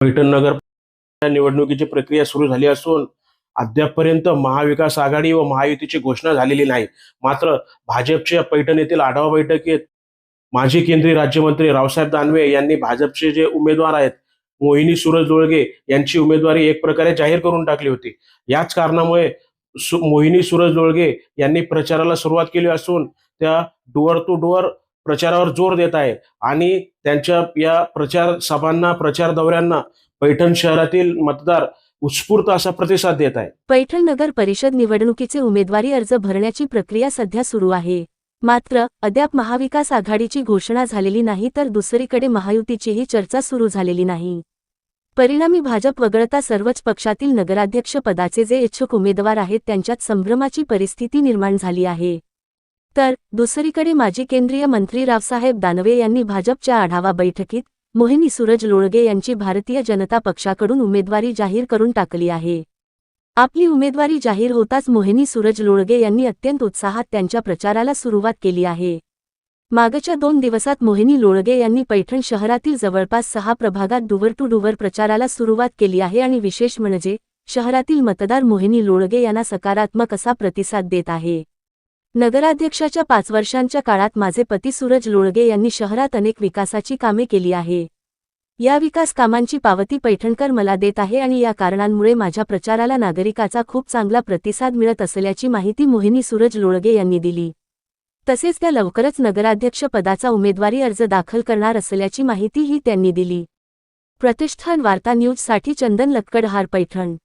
पैठण नगर निवडणुकीची प्रक्रिया सुरू झाली असून अद्यापपर्यंत महाविकास आघाडी व महायुतीची घोषणा झालेली नाही. मात्र भाजपच्या पैठण येथील आढावा बैठकीत माजी केंद्रीय राज्यमंत्री रावसाहेब दानवे यांनी भाजपचे जे उमेदवार आहेत मोहिनी सूरज दोळगे यांची उमेदवारी एक प्रकारे जाहीर करून टाकली होती. याच कारणामुळे सु मोहिनी सूरज दोळगे यांनी प्रचाराला सुरुवात केली असून त्या डोअर टू डोअर प्रचारावर जोर देत आहे आणि त्यांच्या या प्रचार सभांना प्रचार दौऱ्यांना पैठण शहरातील मतदार उत्स्फूर्त असा प्रतिसाद देत आहे पैठण नगर परिषद निवडणुकीचे उमेदवारी अर्ज भरण्याची प्रक्रिया सध्या सुरू आहे. मात्र अद्याप महाविकास आघाडीची घोषणा झालेली नाही तर दुसरीकडे महायुतीचीही चर्चा सुरू झालेली नाही. परिणामी भाजप वगळता सर्वच पक्षातील नगराध्यक्ष पदाचे जे इच्छुक उमेदवार आहेत त्यांच्यात संभ्रमाची परिस्थिती निर्माण झाली आहे. तर दुसरीकडे माजी केंद्रीय मंत्री रावसाहेब दानवे यांनी भाजपच्या आढावा बैठकीत मोहिनी सूरज लोळगे यांची भारतीय जनता पक्षाकडून उमेदवारी जाहीर करून टाकली आहे. आपली उमेदवारी जाहीर होताच मोहिनी सूरज लोळगे यांनी अत्यंत उत्साहात त्यांच्या प्रचाराला सुरुवात केली आहे. मागच्या दोन दिवसात मोहिनी लोळगे यांनी पैठण शहरातील जवळपास सहा प्रभागात डुवर टू डुवर प्रचाराला सुरुवात केली आहे आणि विशेष म्हणजे शहरातील मतदार मोहिनी लोळगे यांना सकारात्मक असा प्रतिसाद देत आहे. नगराध्यक्षाच्या पाच वर्षांच्या काळात माझे पती सूरज लोळगे यांनी शहरात अनेक विकासाची कामे केली आहे. या विकास कामांची पावती पैठणकर मला देत आहे आणि या कारणांमुळे माझ्या प्रचाराला नागरिकाचा खूप चांगला प्रतिसाद मिळत असल्याची माहिती मोहिनी सूरज लोळगे यांनी दिली. तसेच त्या लवकरच नगराध्यक्ष पदाचा उमेदवारी अर्ज दाखल करणार असल्याची माहितीही त्यांनी दिली. प्रतिष्ठान वार्ता न्यूजसाठी चंदन लक्कडहार पैठण.